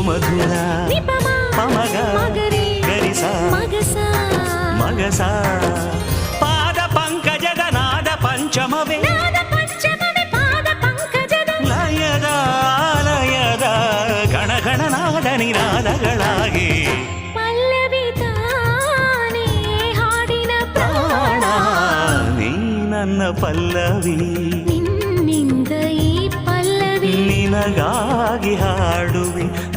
ಸುಮಧುರ ಪಮಗ ಗರಿಸ ಮಗಸ. ಪಾದ ಪಂಕಜದ ನಾದ ಪಂಚಮವೇ. ಲಯದ ಲಯದ ಗಣಗಣನಾದ ನಿನಾದಗಳಾಗಿ ನನ್ನ ಪಲ್ಲವಿ. ನಿನ್ನಿಂದ ಈ ಪಲ್ಲವಿ. ನಿನಗಾಗಿ ಹಾಡುವೆ.